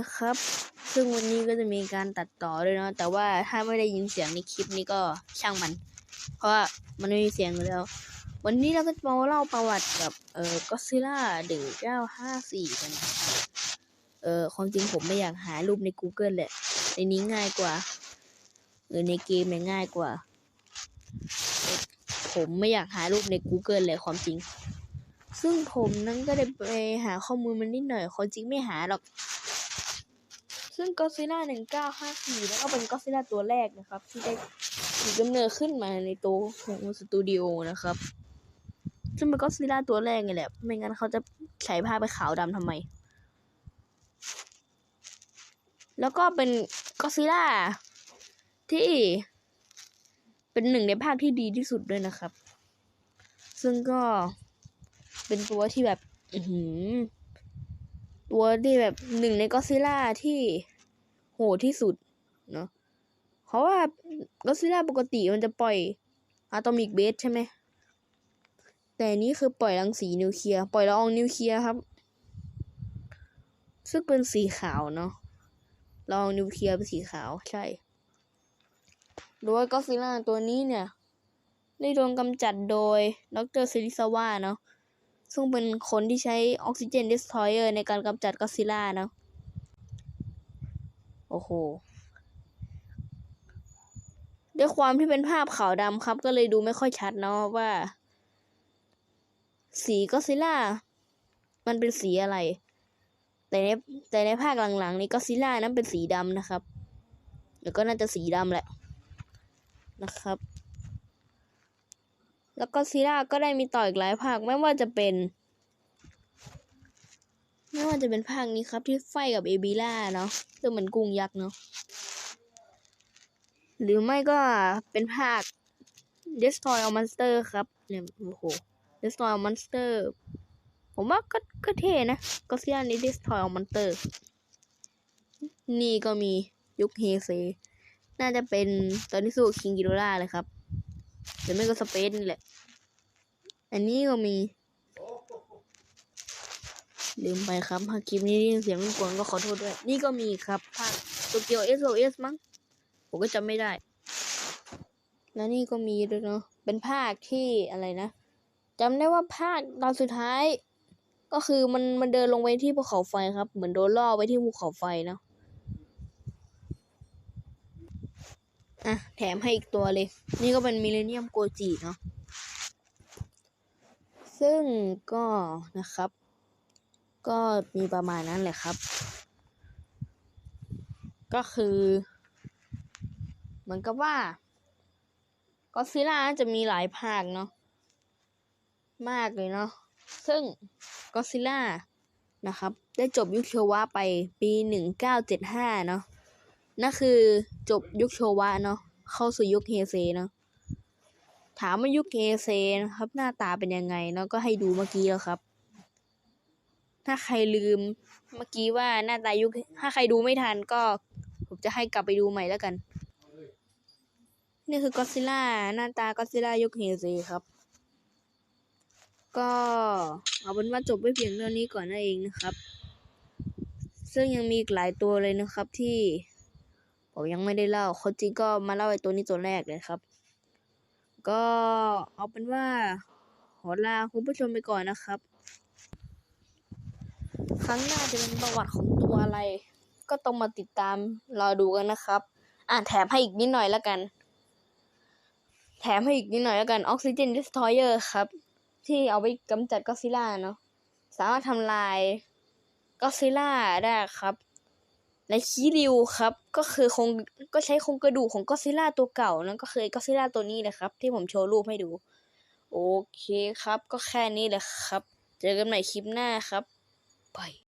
นะครับ ซึ่งวันนี้ก็จะมีการตัดต่อด้วยเนาะ แต่ว่าถ้าไม่ได้ยินเสียงในคลิปนี้ก็ช่างมัน เพราะว่ามันไม่มีเสียงอยู่แล้ว วันนี้เราก็จะมาเล่าประวัติกับเอ่อก็ซิล่าดึงเก้าห้าสี่กัน เอ่อความจริงผมไม่อยากหารูปใน Google แหละ ในนี้ง่ายกว่าหรือในเกมเนี่ยง่ายกว่า ผมไม่อยากหารูปใน Google เลยความจริงซึ่งผมนั้นก็ได้ไปหาข้อมูลมันนิดหน่อยความจริงไม่หาหรอก ซึ่งก็ซิล่าหนึ่งเก้าห้าสี่แล้วก็เป็นก็ซิล่าตัวแรกนะครับ ที่ได้ถือกำเนิดขึ้นมาในตัวของสตูดิโอนะครับ ซึ่งเป็นก็ซิล่าตัวแรกไงแหละ ไม่งั้นเขาจะใช้ผ้าไปขาวดำทำไม แล้วก็เป็นก็ซิล่าที่เป็นหนึ่งในภาคที่ดีที่สุดด้วยนะครับ ซึ่งก็เป็นตัวที่แบบ อืตัวที่แบบหนึ่งในก็ซิล่าที่ โหดที่สุดเนาะเพราะว่าก็ซิล่าปกติมันจะปล่อยอะตอมิกเบสใช่ไหม แต่นี้คือปล่อยรังสีนิวเคลียร์ปล่อยละอองนิวเคลียร์ครับ ซึ่งเป็นสีขาวเนาะละอองนิวเคลียร์เป็นสีขาวใช่โดยก็ซิล่าตัวนี้เนี่ยได้โดนกำจัดโดยดรซิริซาวะเนาะซึ่งเป็นคนที่ใช้ออกซิเจนดิสทอยเออร์ในการกำจัดก็ซิล่าเนาะ โอ้โห ด้วยความที่เป็นภาพขาวดำครับ ก็เลยดูไม่ค่อยชัดเนาะว่า สีก็ซิล่า มันเป็นสีอะไร แต่ในแต่ในภาคหลังๆ นี้ก็ซิล่านั้นเป็นสีดำนะครับแล้วก็น่าจะสีดำแหละนะครับ แล้วก็ซิล่าก็ได้มีต่ออีกหลายภาคไม่ว่าจะเป็น ไม่ว่าจะเป็นภาคนี้ครับที่ไฟกับเอบิล่าเนาะซึ่งเหมือนกุ้งยักษ์เนาะหรือไม่ก็เป็นภาค Destroy All Monster ครับเนี่ยโอ้โห Destroy All Monster ผมว่าก็ก็เท่นะก็ซิล่านี้ Destroy All Monster นี่ก็มียุคเฮเซน่าจะเป็นตอนที่สู้คิงกิโดล่าเลยครับหรือไม่ก็สเปซนี่แหละ อันนี้ก็มี ลืมไปครับหาคลิปนี้ได้ยินเสียงรบกวนก็ขอโทษด้วย นี่ก็มีครับภาคโตเกียว SOS มั้ง ผมก็จำไม่ได้ แล้วนี่ก็มีด้วยเนาะ เป็นภาคที่อะไรนะจำได้ว่าภาคตอนสุดท้าย ก็คือมันมันเดินลงไปที่ภูเขาไฟครับ เหมือนโดนล่อไปที่ภูเขาไฟเนาะอะแถมให้อีกตัวเลย นี่ก็เป็นมิเลเนียมโกจิเนาะ ซึ่งก็นะครับ ก็มีประมาณนั้นแหละครับ ก็คือ เหมือนกับว่าก็ซิล่าจะมีหลายภาคเนาะมากเลยเนาะซึ่งก็ซิล่านะครับ ได้จบยุคโชวะไปปีหนึ่งเก้าเจ็ดห้าเนาะนั่นคือจบยุคโชวะเนาะเข้าสู่ยุคเฮเซเนาะถามว่ายุคเฮเซนะครับ หน้าตาเป็นยังไงเนาะก็ให้ดูเมื่อกี้แล้วครับ ถ้าใครลืมเมื่อกี้ว่าหน้าตายุคถ้าใครดูไม่ทันก็ผมจะให้กลับไปดูใหม่แล้วกัน นี่คือก็ซิล่าหน้าตาก็ซิล่ายุคเฮเซครับ ก็เอาเป็นว่าจบไว้เพียงเท่านี้ก่อนนั่นเองนะครับ ซึ่งยังมีอีกหลายตัวเลยนะครับที่ผมยังไม่ได้เล่าคนจริงก็มาเล่าไอ้ตัวนี้ตัวแรกเลยครับ ก็เอาเป็นว่าขอลาคุณผู้ชมไปก่อนนะครับ ครั้งหน้าจะเป็นประวัติของตัวอะไร ก็ต้องมาติดตามรอดูกันนะครับ อ่าแถมให้อีกนิดหน่อยแล้วกัน แถมให้อีกนิดหน่อยแล้วกันออกซิเจนดิสทอยเออร์ครับ ที่เอาไปกำจัดก็ซิล่าเนาะสามารถทำลายก็ซิล่าได้ครับและคีริวครับ ก็คือคงก็ใช้โครงกระดูกของก็ซิล่าตัวเก่านั่นก็คือก็ซิล่าตัวนี้แหละครับ ที่ผมโชว์รูปให้ดู โอเคครับ ก็แค่นี้แหละครับ เจอกันใหม่คลิปหน้าครับ บาย